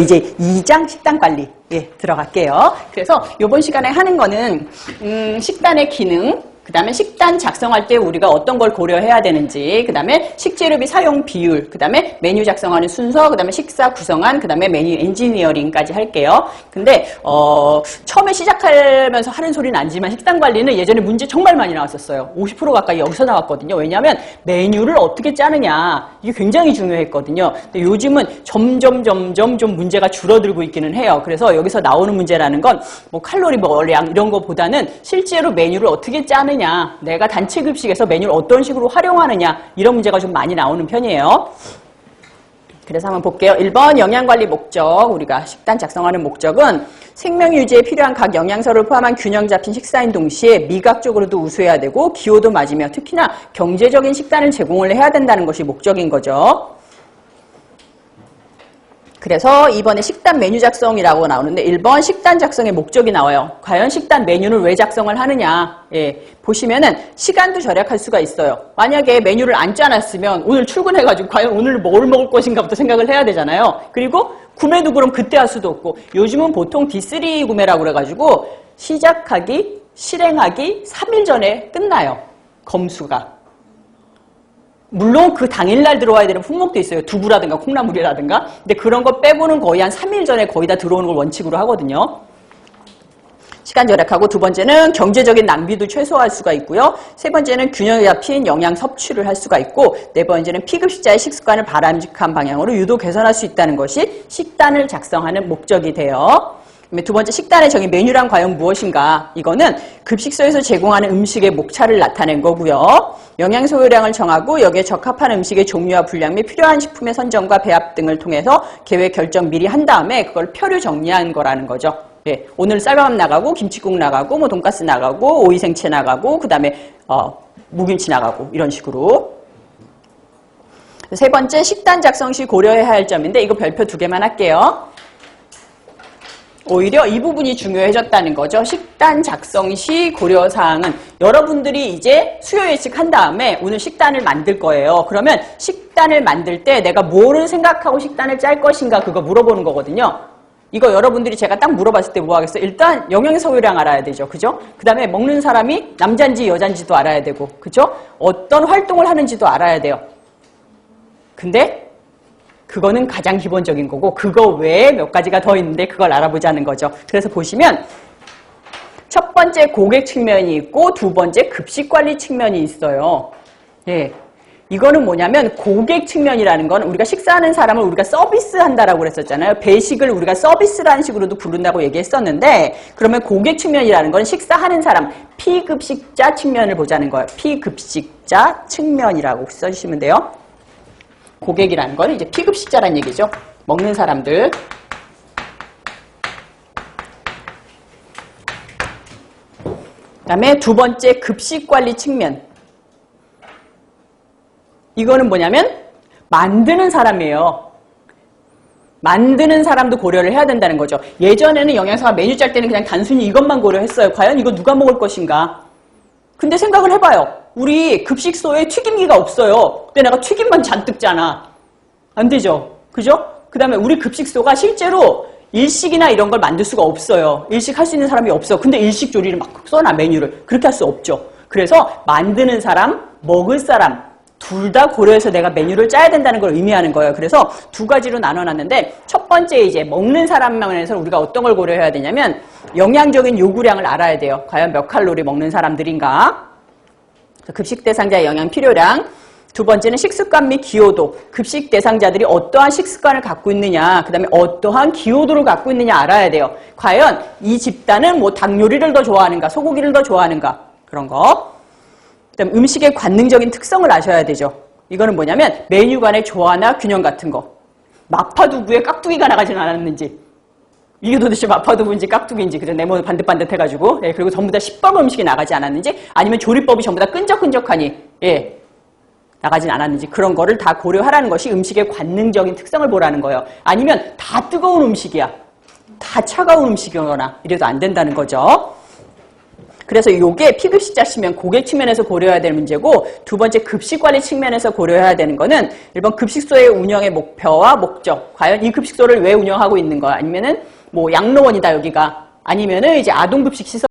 이제 2장 식단 관리 예, 들어갈게요. 그래서 이번 시간에 하는 거는 음, 식단의 기능, 그 다음에 식단 작성할 때 우리가 어떤 걸 고려해야 되는지, 그 다음에 식재료비 사용 비율, 그 다음에 메뉴 작성하는 순서, 그 다음에 식사 구성안, 그 다음에 메뉴 엔지니어링까지 할게요. 근데 어, 처음에 시작하면서 하는 소리는 아니지만 식단 관리는 예전에 문제 정말 많이 나왔었어요. 50% 가까이 여기서 나왔거든요. 왜냐하면 메뉴를 어떻게 짜느냐 이게 굉장히 중요했거든요. 근데 요즘은 점점 점점 좀 문제가 줄어들고 있기는 해요. 그래서 여기서 나오는 문제라는 건 뭐 칼로리 뭐량 이런 거보다는 실제로 메뉴를 어떻게 짜느냐, 내가 단체 급식에서 메뉴를 어떤 식으로 활용하느냐 이런 문제가 좀 많이 나오는 편이에요. 그래서 한번 볼게요. 1번 영양관리 목적. 우리가 식단 작성하는 목적은 생명 유지에 필요한 각 영양소를 포함한 균형 잡힌 식사인 동시에 미각적으로도 우수해야 되고 기호도 맞으며 특히나 경제적인 식단을 제공을 해야 된다는 것이 목적인 거죠. 그래서 이번에 식단 메뉴 작성이라고 나오는데 1번 식단 작성의 목적이 나와요. 과연 식단 메뉴를 왜 작성을 하느냐. 예, 보시면은 시간도 절약할 수가 있어요. 만약에 메뉴를 안 짜놨으면 오늘 출근해가지고 과연 오늘 뭘 먹을 것인가부터 생각을 해야 되잖아요. 그리고 구매도 그럼 그때 할 수도 없고 요즘은 보통 D3 구매라고 그래가지고 시작하기, 실행하기 3일 전에 끝나요. 검수가. 물론 그 당일날 들어와야 되는 품목도 있어요. 두부라든가 콩나물이라든가. 근데 그런 거 빼고는 거의 한 3일 전에 거의 다 들어오는 걸 원칙으로 하거든요. 시간 절약하고 두 번째는 경제적인 낭비도 최소화할 수가 있고요. 세 번째는 균형 잡힌 영양 섭취를 할 수가 있고 네 번째는 피급식자의 식습관을 바람직한 방향으로 유도 개선할 수 있다는 것이 식단을 작성하는 목적이 돼요. 그다음에 두 번째 식단의 정의 메뉴란 과연 무엇인가? 이거는 급식소에서 제공하는 음식의 목차를 나타낸 거고요. 영양 소요량을 정하고 여기에 적합한 음식의 종류와 분량 및 필요한 식품의 선정과 배합 등을 통해서 계획 결정 미리 한 다음에 그걸 표류 정리한 거라는 거죠. 예, 오늘 쌀밥 나가고 김치국 나가고 뭐 돈가스 나가고 오이 생채 나가고 그다음에 어, 무김치 나가고 이런 식으로 세 번째 식단 작성 시 고려해야 할 점인데 이거 별표 두 개만 할게요. 오히려 이 부분이 중요해졌다는 거죠. 식단 작성 시 고려사항은 여러분들이 이제 수요 예측 한 다음에 오늘 식단을 만들 거예요. 그러면 식단을 만들 때 내가 뭐를 생각하고 식단을 짤 것인가 그거 물어보는 거거든요. 이거 여러분들이 제가 딱 물어봤을 때 뭐 하겠어요? 일단 영양 소요량 알아야 되죠. 그죠? 그 다음에 먹는 사람이 남잔지 여잔지도 알아야 되고, 그죠? 어떤 활동을 하는지도 알아야 돼요. 근데 그거는 가장 기본적인 거고 그거 외에 몇 가지가 더 있는데 그걸 알아보자는 거죠. 그래서 보시면 첫 번째 고객 측면이 있고 두 번째 급식 관리 측면이 있어요. 예. 이거는 뭐냐면 고객 측면이라는 건 우리가 식사하는 사람을 우리가 서비스한다라고 그랬었잖아요. 배식을 우리가 서비스라는 식으로도 부른다고 얘기했었는데 그러면 고객 측면이라는 건 식사하는 사람 피급식자 측면을 보자는 거예요. 피급식자 측면이라고 써주시면 돼요. 고객이라는 건 이제 피급식자란 얘기죠. 먹는 사람들. 그다음에 두 번째 급식 관리 측면. 이거는 뭐냐면 만드는 사람이에요. 만드는 사람도 고려를 해야 된다는 거죠. 예전에는 영양사가 메뉴 짤 때는 그냥 단순히 이것만 고려했어요. 과연 이거 누가 먹을 것인가? 근데 생각을 해봐요. 우리 급식소에 튀김기가 없어요. 근데 내가 튀김만 잔뜩 짜나. 안 되죠. 그죠? 그 다음에 우리 급식소가 실제로 일식이나 이런 걸 만들 수가 없어요. 일식 할 수 있는 사람이 없어. 근데 일식 조리를 막 써놔, 메뉴를. 그렇게 할 수 없죠. 그래서 만드는 사람, 먹을 사람, 둘 다 고려해서 내가 메뉴를 짜야 된다는 걸 의미하는 거예요. 그래서 두 가지로 나눠놨는데 첫 번째 이제 먹는 사람만에서 우리가 어떤 걸 고려해야 되냐면 영양적인 요구량을 알아야 돼요. 과연 몇 칼로리 먹는 사람들인가? 급식 대상자의 영양 필요량. 두 번째는 식습관 및 기호도. 급식 대상자들이 어떠한 식습관을 갖고 있느냐, 그 다음에 어떠한 기호도를 갖고 있느냐 알아야 돼요. 과연 이 집단은 뭐 닭 요리를 더 좋아하는가, 소고기를 더 좋아하는가, 그런 거. 그 다음 음식의 관능적인 특성을 아셔야 되죠. 이거는 뭐냐면 메뉴 간의 조화나 균형 같은 거. 마파두부에 깍두기가 나가진 않았는지. 이게 도대체 마파두부인지 깍두기인지 그저 네모 반듯반듯해가지고 예, 그리고 전부 다 시뻘 음식이 나가지 않았는지 아니면 조리법이 전부 다 끈적끈적하니 예, 나가진 않았는지 그런 거를 다 고려하라는 것이 음식의 관능적인 특성을 보라는 거예요. 아니면 다 뜨거운 음식이야. 다 차가운 음식이거나 이래도 안 된다는 거죠. 그래서 이게 피급식자 시면 고객 측면에서 고려해야 될 문제고 두 번째 급식 관리 측면에서 고려해야 되는 거는 일번 급식소의 운영의 목표와 목적 과연 이 급식소를 왜 운영하고 있는 거야 아니면은 뭐 양로원이다 여기가. 아니면은 이제 아동급식 시설